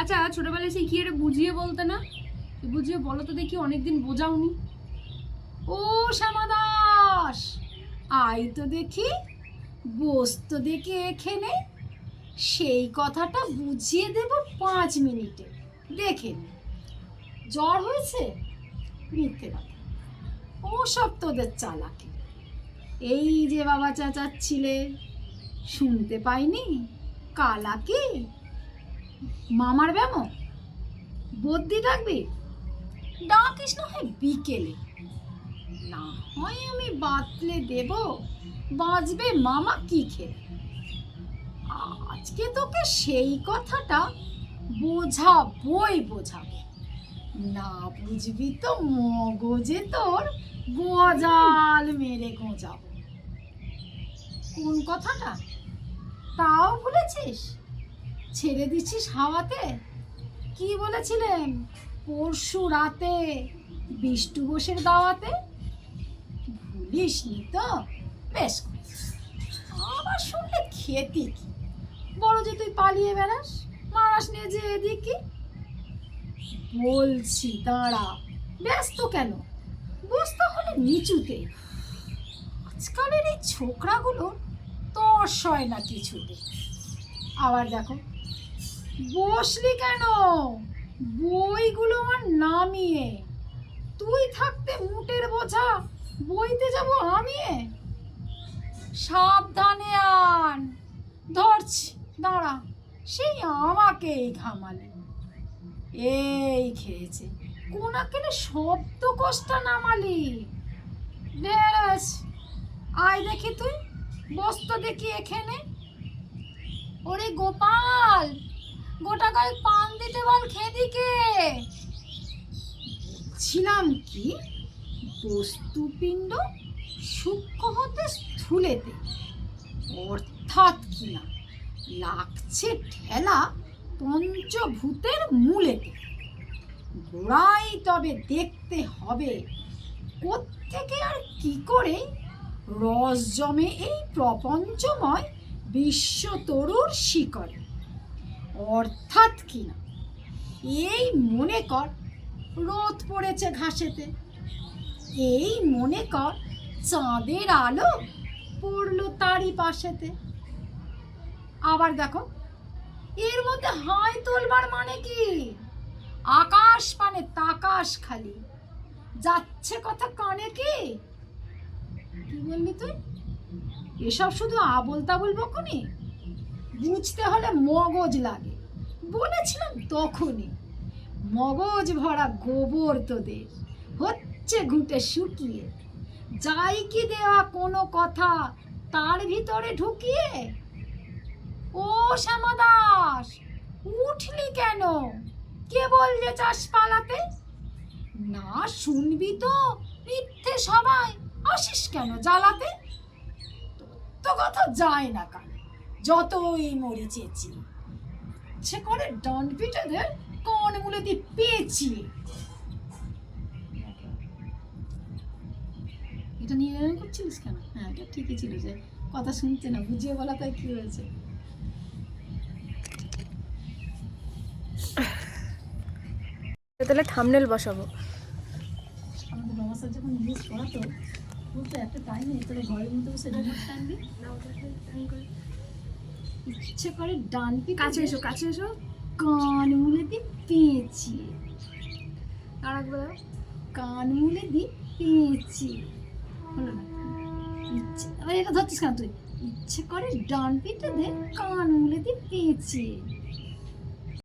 আচ্ছা ছোটবেলায় সেই কি এটা বুঝিয়ে বলতে না? বুঝিয়ে বলো তো দেখি, অনেকদিন বোঝাওনি। ও শ্যামা দাস আই তো দেখি, বস তো দেখি এখানে। সেই কথাটা বুঝিয়ে দেব পাঁচ মিনিটে। দেখে। জ্বর হয়েছে? মিথ্যে কথা। ও সব তোদের চালাকি। এই যে বাবা চাচাচ্ছিলে, শুনতে পাইনি? কালাকি মামার ব্যামো? বদ্যি ডাকবি ডাকিস না হয় বিকেলে। না হয় আমি বাতলে দেব। বাঁচবে মামা কি খেয়ে আজকে তোকে সেই কথাটা বোঝাবই বোঝাবো। না বুঝবি তো মগজে তোর গজাল মেরে গোঁজাবো। কোন কথাটা? তাও ভুলেছিস? ছেড়ে দিচ্ছিস হাওয়াতে? কি বলেছিলেন? পরশু রাতে বিষ্টু বোসের দাওয়াতে? ভুলিসনি তো? বেশ আবার শুনলে খেতি কি? বড় যে তুই পালিয়ে বেড়াস, মারাস নিয়ে যে এদিকে। বলছি, দাঁড়া। ব্যস্ত কেন? বুঝতে হলে নিচুতে। আজকালের এই ছোকরাগুলো তর্স হয় না কিছুতে। আবার দেখো বসলি কেন? বইগুলো আমার নামিয়ে। তুই থাকতে মুটের বোঝা, বইতে যাব আমি সাবধানে আন। ধরছি, দাঁড়া, সেই আমাকেই ঘামালে। এই খেয়েছে কোন কেন শব্দ কষ্টা নামালি। বেশ আয় দেখি তুই, বস্ত দেখি এখানে। ওরে গোপাল! গোটা কয়েক পান দিতে বল খেদিকে। ছিলাম কি? বস্তুপিণ্ড সূক্ষ্ম হতে স্থূলেতে। অর্থাৎ কি না লাগছে ঠেলা পঞ্চভূতের মূলেতে। গোড়াই তবে দেখতে হবে, কোত্থেকে আর কি করে রস জমে এই প্রপঞ্চময় বিশ্বতরুর শিকড়ে। অর্থাৎ কি না? এই মনে কর, রোদ পড়েছে ঘাসেতে। এই মনে কর, চাঁদের আলো পড়ল তারই পাশেতে। আবার দেখো, এর মধ্যে হাই তোলবার মানে কি? আকাশ পানে তাকাশ খালি। যাচ্ছে কথা কানে কি? কি বললি তুই? এসব শুধু আবল তাবল বকুনি? বুঝতে হলে মগজ লাগে। বলেছিলাম তখনই, মগজ ভরা গোবর তোদের, হচ্ছে ঘুটে শুকিয়ে। যাই কি দেওয়া কোনো কথা, তার ভিতরে ঢুকিয়ে? ও শ্যামা দাস, উঠলি কেন? কেবল যে চাষ পালাতে? না শুনবি তো, মিথ্যে সবাই আসিস কেন জ্বালাতে? তো কথা যায় না কানে। যতই মরি চেঁচি সে করে ডন পিটেদের কোন মূলে দিয়ে পেয়েছি এটা নিয়ে এরকম করছিলিস কেন? হ্যাঁ এটা ঠিকই ছিল যে কথা শুনছে না বুঝিয়ে বলা তাই কি হয়েছে? তাহলে থামনেল বসাবো। আমাদের বাবা স্যার যখন ইংলিশ পড়াতো বলতো একটা টাইমে তোর ঘরের মধ্যে বসে রিমোট টানবি। ইচ্ছে করে ডান পিঠে কাছে এসো কাছে এসো। কান মুলে দি পেয়েছি আর একবার কান মুলে দি পেয়েছি হলো না? ইচ্ছে এটা ধরছিস কেন তুই? ইচ্ছে করে ডান পিঠে দে কান মুলে দি পেঁচি।